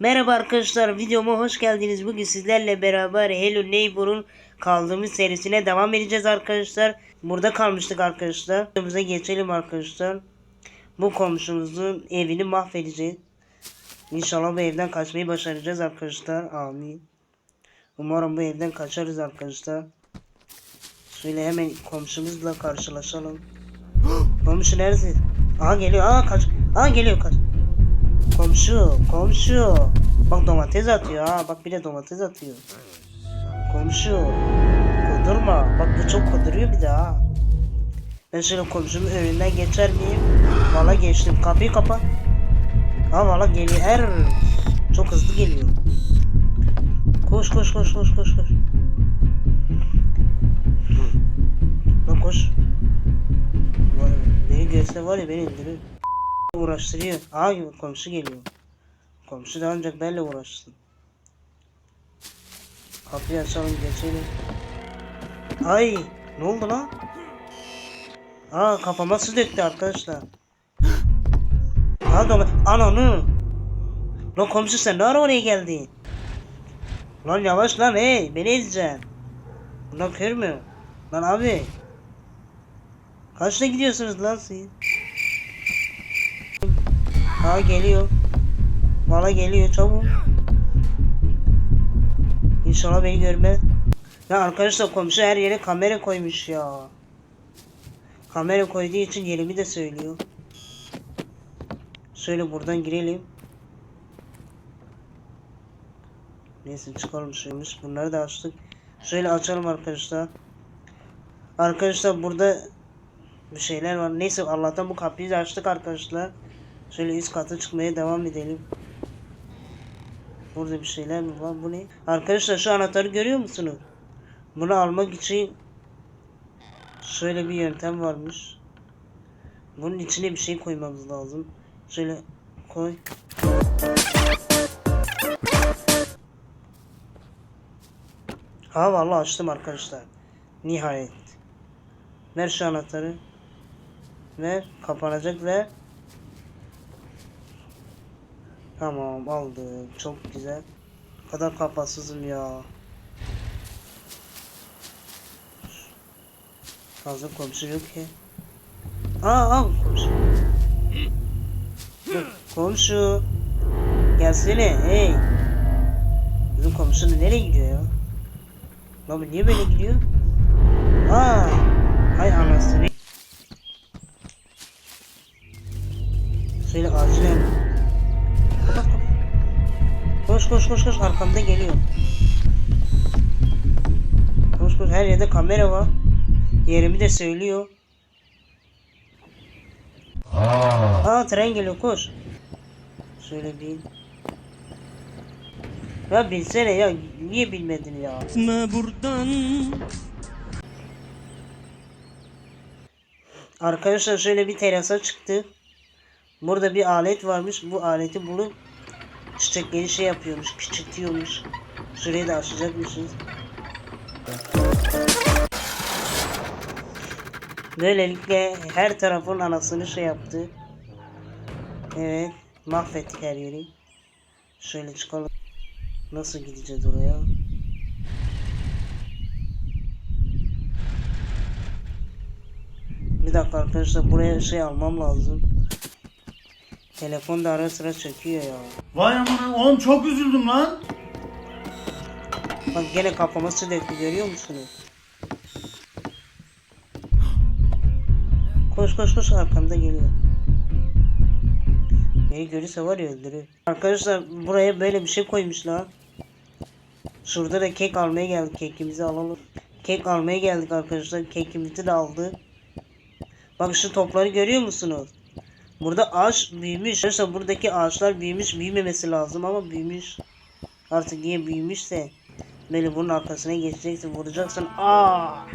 Merhaba arkadaşlar videoma hoş geldiniz. Bugün sizlerle beraber Hello Neighbor'un kaldığımız serisine devam edeceğiz arkadaşlar. Burada kalmıştık arkadaşlar. Videomuza geçelim arkadaşlar. Bu komşumuzun evini mahvedeceğiz. İnşallah bu evden kaçmayı başaracağız arkadaşlar. Amin. Umarım bu evden kaçarız arkadaşlar. Şöyle hemen komşumuzla karşılaşalım. Komşu neredesin? Aha geliyor. Aa kaç. Aa geliyor kaç. Komşu, komşu. Bak domates atıyor ha. Bak bir de domates atıyor. Komşu. Kudurma. Bak bu çok kuduruyor bir daha. Ben şöyle komşumun önünden geçer miyim? Valla geçtim. Kapıyı kapa. Ha valla geliyor. Er. Çok hızlı geliyor. Koş koş koş koş koş koş. Lan koş. Var Beni görse var ya beni indirir uğraştırıyor. Aa komşu geliyor. Komşu da ancak benimle uğraşsın. Kapıyı açalım geçelim. Ay ne oldu lan? Aa kafama su döktü arkadaşlar. Aa dolu. Ananı. Lan komşu sen ne oraya geldin? Lan yavaş lan hey beni ezeceksin. Lan kör mü? Lan abi. Kaçta gidiyorsunuz lan siz? Ha geliyor. Valla geliyor çabuk. İnşallah beni görme. Ya arkadaşlar komşu her yere kamera koymuş ya. Kamera koyduğu için yerimi de söylüyor. Şöyle buradan girelim. Neyse çıkalım şeymiş. Bunları da açtık. Şöyle açalım arkadaşlar. Arkadaşlar burada bir şeyler var. Neyse Allah'tan bu kapıyı da açtık arkadaşlar. Şöyle üst kata çıkmaya devam edelim. Burada bir şeyler mi var? Bu ne? Arkadaşlar şu anahtarı görüyor musunuz? Bunu almak için şöyle bir yöntem varmış. Bunun içine bir şey koymamız lazım. Şöyle koy. Ha vallahi açtım arkadaşlar. Nihayet. Ver şu anahtarı. Ver. Kapanacak ve Tamam aldım. Çok güzel. Ne kadar kapatsızım ya. Fazla komşu yok ki. Aa al komşu. Komşu. Gelsene hey. Bizim komşu nereye gidiyor ya? Lan niye böyle gidiyor? Aa, hay anasını. Koş koş koş koş arkamda geliyor. Koş koş her yerde kamera var. Yerimi de söylüyor. Aa tren geliyor koş. Şöyle bin. Ya binsene ya niye bilmedin ya? buradan Arkadaşlar şöyle bir terasa çıktı. Burada bir alet varmış. Bu aleti bulup çiçekleri şey yapıyormuş, küçültüyormuş. Şurayı da açacakmışız. Böylelikle her tarafın anasını şey yaptı. Evet, mahvettik her yeri. Şöyle çıkalım. Nasıl gideceğiz oraya? Bir dakika arkadaşlar buraya şey almam lazım. Telefon da ara sıra çekiyor ya. Vay aman oğlum çok üzüldüm lan. Bak gene kafama su döktü görüyor musunuz? Koş koş koş arkamda geliyor. Beni görürse var ya öldürür. Arkadaşlar buraya böyle bir şey koymuşlar. Şurada da kek almaya geldik. Kekimizi alalım. Kek almaya geldik arkadaşlar. Kekimizi de aldık. Bak şu topları görüyor musunuz? Burada ağaç büyümüş. Arkadaşlar buradaki ağaçlar büyümüş. Büyümemesi lazım ama büyümüş. Artık niye büyümüşse. Böyle bunun arkasına geçeceksin. Vuracaksın. Aa!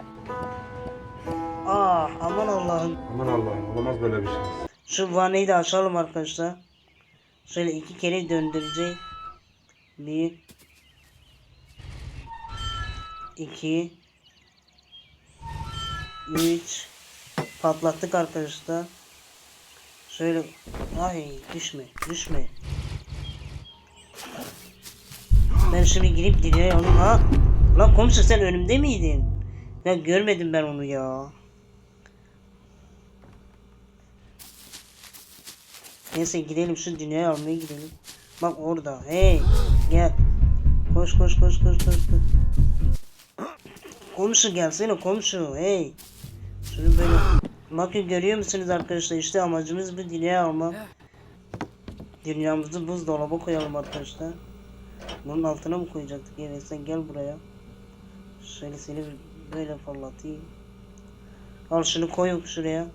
Aa! Aman Allah'ım. Aman Allah'ım olamaz böyle bir şey. Şu vaneyi de açalım arkadaşlar. Şöyle iki kere döndürecek. Bir. iki, Üç. Patlattık arkadaşlar. Şöyle ay düşme düşme. Ben şimdi girip dünyayı alayım ha. Lan komşu sen önümde miydin? Ya görmedim ben onu ya. Neyse gidelim şu dünyayı almaya gidelim. Bak orada. Hey gel. Koş koş koş koş koş. koş. Komşu gelsene komşu. Hey. Şunu böyle. Bakın görüyor musunuz arkadaşlar işte amacımız bu dünyayı almak. Dünyamızı buzdolaba koyalım arkadaşlar. Bunun altına mı koyacaktık? Evet sen gel buraya. Şöyle seni böyle fırlatayım. Al şunu koy şuraya.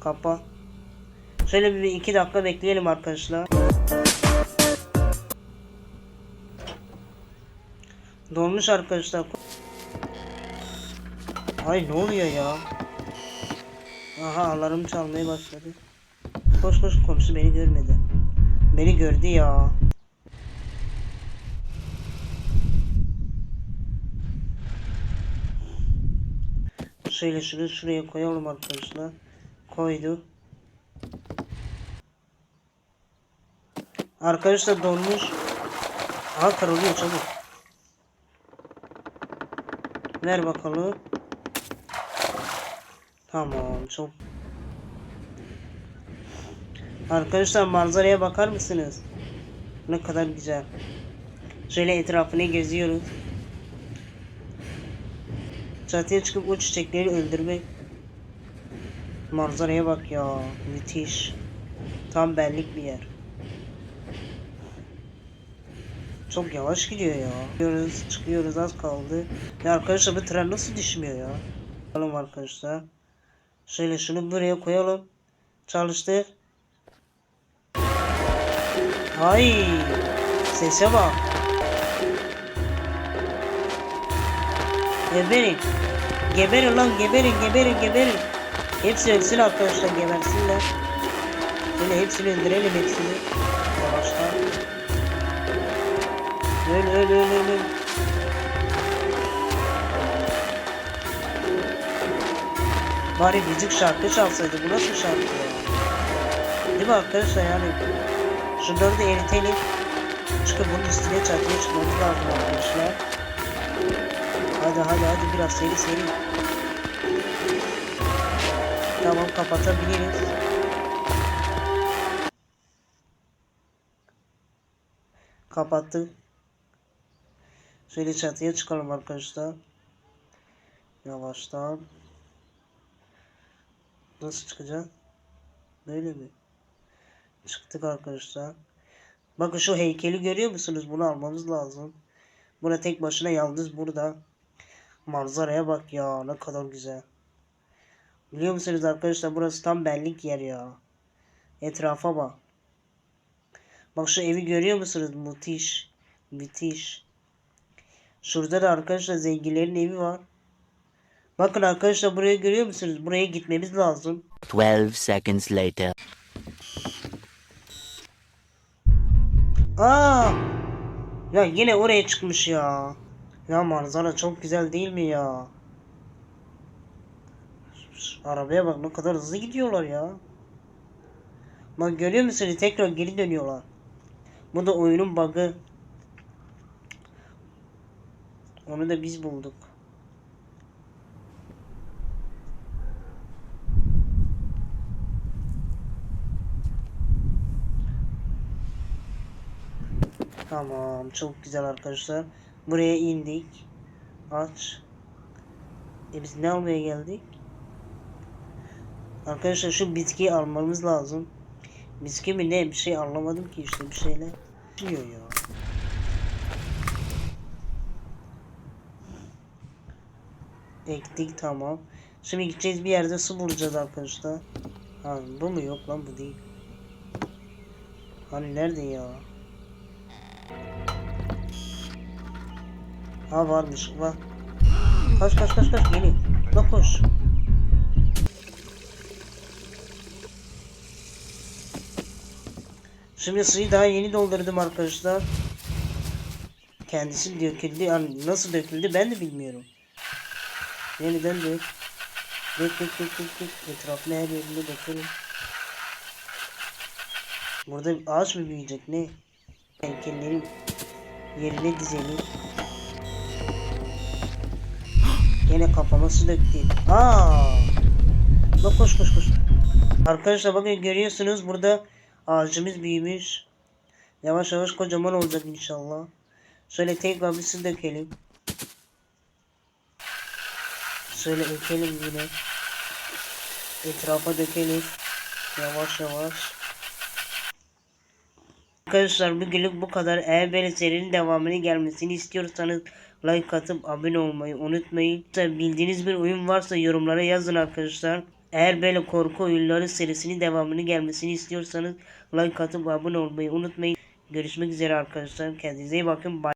Kapa. Şöyle bir iki dakika bekleyelim arkadaşlar. Dolmuş arkadaşlar. Ay ne oluyor ya? Aha alarm çalmaya başladı. Koş koş komşu beni görmedi. Beni gördü ya. Şöyle şunu şuraya koyalım arkadaşlar. Koydu. Arkadaşlar donmuş. Aha kırılıyor çabuk. Ver bakalım. Tamam çok. Arkadaşlar manzaraya bakar mısınız? Ne kadar güzel. Şöyle etrafını geziyoruz. Çatıya çıkıp o çiçekleri öldürmek. Manzaraya bak ya. Müthiş. Tam benlik bir yer. Çok yavaş gidiyor ya. Çıkıyoruz, çıkıyoruz az kaldı. Ya arkadaşlar bu tren nasıl düşmüyor ya? Bakalım arkadaşlar. Şöyle şunu buraya koyalım. Çalıştır. Ay, sese bak. Geberin. Geberin lan geberin geberin geberin. Hepsi ölsün arkadaşlar gebersinler. Böyle hepsini öldürelim hepsini. Yavaştan. Öl öl öl öl öl. Bari müzik şarkı çalsaydı bu nasıl şarkı ya? Değil mi arkadaşlar yani? Şunları da eritelim. Çıkıp bunun üstüne çatıya çıkmamız lazım arkadaşlar. Hadi hadi hadi biraz seri seri. Tamam kapatabiliriz. Kapattık. Şöyle çatıya çıkalım arkadaşlar. Yavaştan. Nasıl çıkacağız? Böyle mi? Çıktık arkadaşlar. Bakın şu heykeli görüyor musunuz? Bunu almamız lazım. Buna tek başına yalnız burada. Manzaraya bak ya ne kadar güzel. Biliyor musunuz arkadaşlar burası tam benlik yer ya. Etrafa bak. Bak şu evi görüyor musunuz? Müthiş. Müthiş. Şurada da arkadaşlar zenginlerin evi var. Bakın arkadaşlar burayı görüyor musunuz? Buraya gitmemiz lazım. 12 seconds later. Aa! Ya yine oraya çıkmış ya. Ya manzara çok güzel değil mi ya? Arabaya bak ne kadar hızlı gidiyorlar ya. Bak görüyor musunuz? Tekrar geri dönüyorlar. Bu da oyunun bug'ı. Onu da biz bulduk. Tamam çok güzel arkadaşlar. Buraya indik. Aç. E biz ne almaya geldik? Arkadaşlar şu bitkiyi almamız lazım. Bitki mi ne bir şey anlamadım ki işte bir şeyler. Diyor ya. Ektik tamam. Şimdi gideceğiz bir yerde su bulacağız arkadaşlar. Ha bu mu yok lan bu değil. Hani nerede ya? Ha varmış var. Kaç kaç kaç kaç geliyor. Bak koş. Şimdi suyu daha yeni doldurdum arkadaşlar. Kendisi döküldü. Yani nasıl döküldü ben de bilmiyorum. Yeniden dök. Dök dök dök dök dök. Etrafına her yerine dökelim. Burada ağaç mı büyüyecek ne? Heykellerim yerine dizelim. Gene kafama su döktü. Aa! Bak koş koş koş. Arkadaşlar bakın görüyorsunuz burada ağacımız büyümüş. Yavaş yavaş kocaman olacak inşallah. Şöyle tekrar bir su dökelim. Şöyle ekelim yine. Etrafa dökelim. Yavaş yavaş. Arkadaşlar bugünlük bu kadar. Eğer böyle serinin devamını gelmesini istiyorsanız like atıp abone olmayı unutmayın. Bildiğiniz bir oyun varsa yorumlara yazın arkadaşlar. Eğer böyle korku oyunları serisinin devamını gelmesini istiyorsanız like atıp abone olmayı unutmayın. Görüşmek üzere arkadaşlar. Kendinize iyi bakın. Bye.